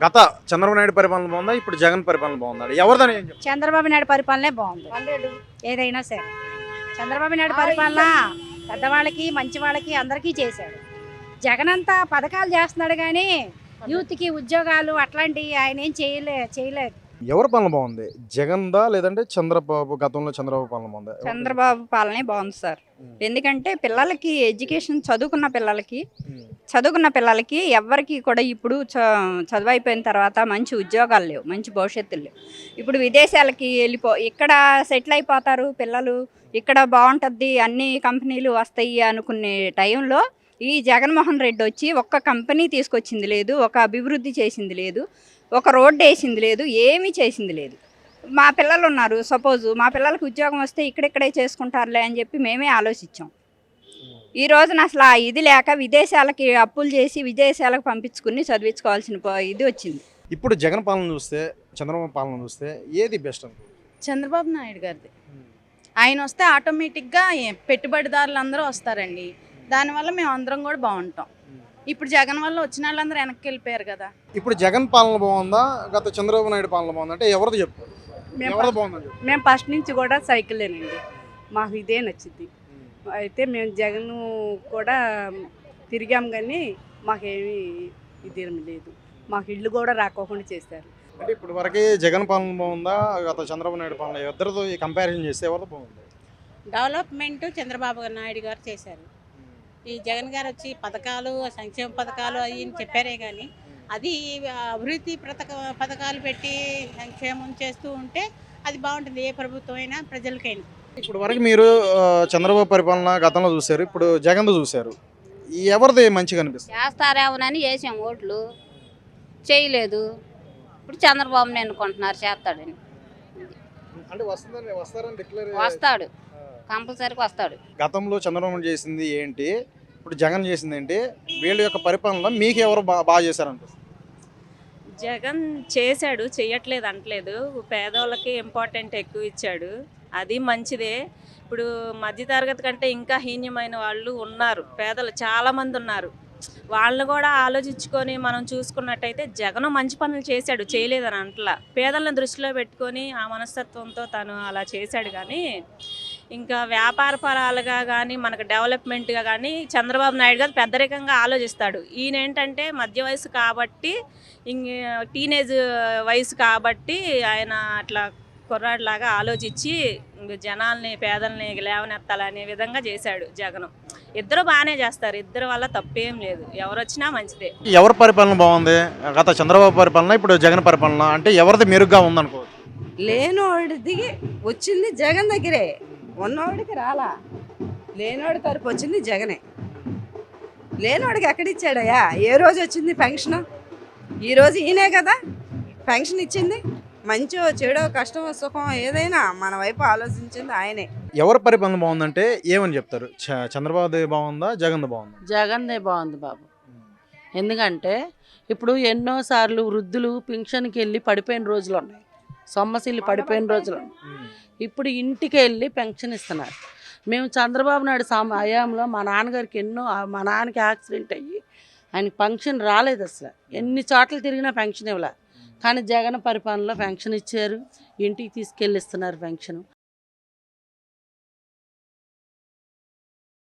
గత చంద్రబాబు నాయుడు పరిపాలన బాగుందా? ఇప్పుడు జగన్ పరిపాలన బాగుందా? ఎవరిదని చంద్రబాబు నాయుడు పరిపాలనే బాగుంది. ఏదైనా సరే. చంద్రబాబు నాయుడు పరిపాలన పెద్దవాళ్ళకి మంచి వాళ్ళకి అందరికీ చేశాడు. జగన్ అంతా పథకాలు చేస్తున్నాడు కానీ యూత్కి ఉద్యోగాలు అట్లాంటివి ఆయన ఏం చేయలే చేయలేదు. ఎవరి పాలన బాగుంది జగన్ దా లేదంటే చంద్రబాబు గతంలో చంద్రబాబు పాలన బాగుందా చంద్రబాబు పాలనే బాగుంది సార్. ఎందుకంటే పిల్లలకి ఎడ్యుకేషన్ చదువుకున్న పిల్లలకి. చదువుకున్న పిల్లలకి ఎవ్వరికి కూడా ఇప్పుడు చదువు అయిపోయిన తర్వాత మంచి ఉద్యోగాలు లేవు మంచి భవిష్యత్తులు లేవు ఇప్పుడు విదేశాలకి వెళ్ళిపో ఇక్కడ సెటిల్ అయిపోతారు పిల్లలు ఇక్కడ బాగుంటుంది అన్ని కంపెనీలు వస్తాయి అనుకునే టైంలో ఈ జగన్మోహన్ రెడ్డి వచ్చి ఒక్క కంపెనీ తీసుకొచ్చింది లేదు ఒక అభివృద్ధి చేసింది లేదు ఒక రోడ్డు వేసింది లేదు ఏమీ చేసింది లేదు. మా పిల్లలు ఉన్నారు సపోజ్ మా పిల్లలకు ఉద్యోగం వస్తే ఇక్కడిక్కడే చేసుకుంటారులే అని చెప్పి మేమే ఆలోచించాం. ఈ రోజున అసలు ఆ ఇది లేక విదేశాలకి అప్పులు చేసి విదేశాలకు పంపించుకుని చదివించుకోవాల్సిన ఇది వచ్చింది. ఇప్పుడు జగన్ పాలన చూస్తే చంద్రబాబు పాలన చూస్తే ఏది బెస్ట్ చంద్రబాబు నాయుడు గారిది. ఆయన వస్తే ఆటోమేటిక్గా పెట్టుబడిదారులు అందరూ వస్తారండి. దానివల్ల మేము అందరం కూడా బాగుంటాం. ఇప్పుడు జగన్ వల్ల వచ్చిన వాళ్ళందరూ వెనక్కి వెళ్ళిపోయారు కదా. ఇప్పుడు జగన్ పాలన బాగుందా? గత చంద్రబాబు నాయుడు పాలన బాగుందా? అంటే ఎవరిది చెప్తారు ఎవరిది బాగుందని చెప్తారు మేము ఫస్ట్ నుంచి కూడా సైకిలేనండి మాకు ఇదే నచ్చింది. అయితే మేము జగన్ కూడా తిరిగాం కానీ మాకేమీ ఇది ఏమీ లేదు. మాకు ఇల్లు కూడా రాకోకుండా చేశారు. అంటే ఇప్పుడు వరకే జగన్ పాలన బాగుందా? గత చంద్రబాబు నాయుడు పాలన ఇద్దరితో కంపారిజన్ చేస్తే ఎవరిది బాగుంది? డెవలప్మెంట్ చంద్రబాబు నాయుడు గారు చేశారు. ఈ జగన్ గారు వచ్చి పథకాలు సంక్షేమ పథకాలు అవి చెప్పారే కానీ అది అభివృద్ధి పథక పథకాలు పెట్టి సంక్షేమం చేస్తూ ఉంటే అది బాగుంటుంది. ఏ ప్రభుత్వం అయినా ప్రజలకైనా. ఇప్పుడు వరకు మీరు చంద్రబాబు పరిపాలన గతంలో చూశారు ఇప్పుడు జగన్తో చూశారు. ఎవరిది మంచిగా అనిపిస్తుంది? చేస్తారేమోనని వేసాం ఓట్లు. చేయలేదు. ఇప్పుడు చంద్రబాబుని ఎన్నుకుంటున్నారు చేస్తాడని. అంటే వస్తుందని వస్తారని డిక్లేర్ వస్తాడు. కంపల్సరీగా వస్తాడు. గతంలో చంద్రబాబు చేసింది ఏంటి? ఇప్పుడు జగన్ చేసింది ఏంటి వీళ్ళ యొక్క పరిపాలన మీకు ఎవరు బాగా చేశారనిపిస్తుంది జగన్ చేశాడు చేయట్లేదు అంటలేదు. పేదవాళ్ళకి ఇంపార్టెంట్ ఎక్కువ ఇచ్చాడు. అది మంచిదే. ఇప్పుడు మధ్యతరగతి కంటే ఇంకా హీన్యమైన వాళ్ళు ఉన్నారు. పేదలు చాలామంది ఉన్నారు. వాళ్ళని కూడా ఆలోచించుకొని మనం చూసుకున్నట్టయితే జగన్ మంచి పనులు చేశాడు చేయలేదని అంటలా. పేదలను దృష్టిలో పెట్టుకొని ఆ మనస్తత్వంతో తను అలా చేశాడు కానీ ఇంకా వ్యాపార పరాలుగా కానీ మనకు డెవలప్మెంట్గా కానీ చంద్రబాబు నాయుడు గారు పెద్దరికంగా ఆలోచిస్తాడు. ఈయన ఏంటంటే మధ్య వయసు కాబట్టి ఇంక టీనేజ్ వయసు కాబట్టి ఆయన అట్లా కుర్రాడిలాగా ఆలోచించి ఇంక జనాల్ని పేదల్ని లేవనెత్తాలనే విధంగా చేశాడు జగన్. ఇద్దరు బాగానే చేస్తారు. ఇద్దరు వల్ల తప్పేం లేదు. ఎవరు వచ్చినా మంచిదే. ఎవరి పరిపాలన బాగుంది గత చంద్రబాబు పరిపాలన ఇప్పుడు జగన్ పరిపాలన అంటే ఎవరిది మెరుగ్గా ఉందనుకోవచ్చు లేనోడిది వచ్చింది జగన్ దగ్గరే. ఉన్నోడికి రాలా. లేనోడి తరపు వచ్చింది జగనే. లేనోడికి ఎక్కడిచ్చాడయ్యా? ఏ రోజు వచ్చింది పెన్షన్? ఈ రోజు ఈయనే కదా? పెన్షన్ ఇచ్చింది? మంచో చెడో కష్టమో సుఖం ఏదైనా మన వైపు ఆలోచించింది ఆయనే. ఎవరి పరిపాలన బాగుందంటే ఏమని చెప్తారు? చ- చంద్రబాబుది బాగుందా జగన్ది బాగుందా? జగన్దే బాగుంది బాబు. ఎందుకంటే ఇప్పుడు ఎన్నోసార్లు వృద్ధులు పింఛన్కి వెళ్ళి పడిపోయిన రోజులు ఉన్నాయి. సొమ్మసిల్లి పడిపోయిన రోజులు. ఇప్పుడు ఇంటికి వెళ్ళి పెన్షన్ ఇస్తున్నారు. మేము చంద్రబాబు నాయుడు సమ హయాంలో మా నాన్నగారికి ఎన్నో మా నాన్నకి యాక్సిడెంట్ అయ్యి ఆయనకి పెన్షన్ రాలేదు అసలు. ఎన్ని చోట్ల తిరిగినా పెన్షన్ ఇవ్వలే. కానీ జగన్ పరిపాలనలో పెన్షన్ ఇచ్చారు. ఇంటికి తీసుకెళ్ళి ఇస్తున్నారు పెన్షన్.